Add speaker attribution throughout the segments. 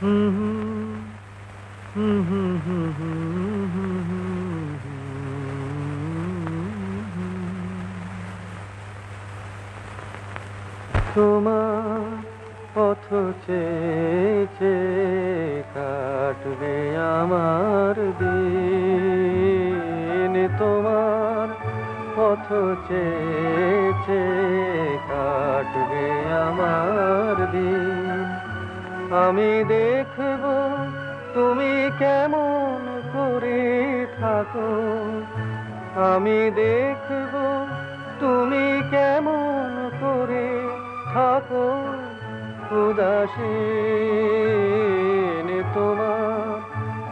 Speaker 1: তোমার পথ চেয়েছে কাটবে আমার দিন। তোমার পথ চেয়েছে কাটবে আমার দিন। আমি দেখব তুমি কেমন করে থাকো। আমি দেখব তুমি কেমন করে থাকো। উদাসীন তোমার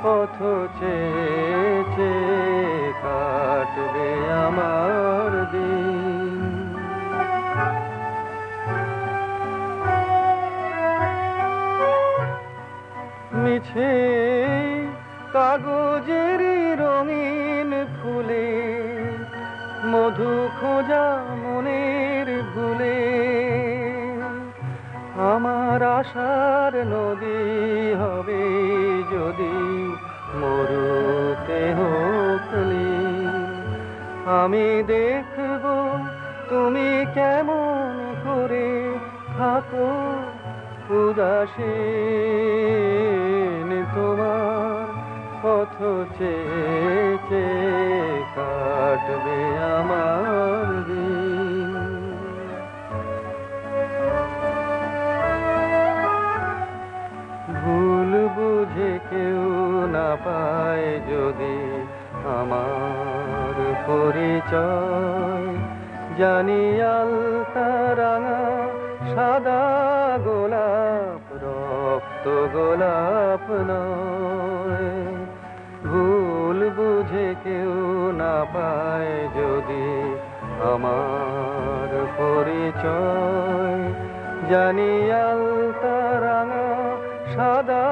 Speaker 1: পথ চেয়ে মিছে কাগজের রঙিন ফুলে, মধু খোঁজা মনের ভুলে। আমার আশার নদী হবে যদি মরুতে হোকলি। আমি দেখব তুমি কেমন করে থাকো। উদাসীন তোমার পথ চেয়ে কাটবে আমার ভুল বুঝে কেউ না পায় যদি আমার পরিচয়। জানি আলতা রাঙা সাদা গোলাপ রক্ত গোলাপ নয়। ভুল বুঝে কেউ না পায় যদি আমার পরিচয়। জানি আলতা রাঙা, সাদা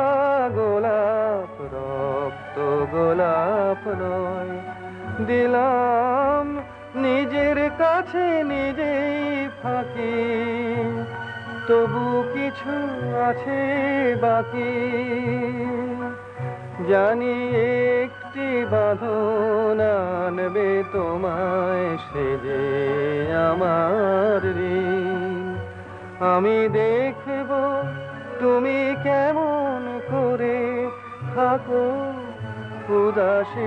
Speaker 1: গোলাপ, রক্ত গোলাপ নয়। দিলাম নিজের কাছে নিজেই ফাঁকি। তবু কিছু আছে বাকি। জানি একটি বাঁধন আনবে তোমায় সে যে আমার আমি দেখব তুমি কেমন করে থাকো উদাসীন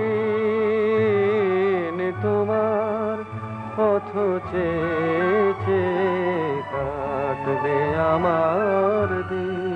Speaker 1: তোমার পথ চেয়ে। কাটবে আমার দিন।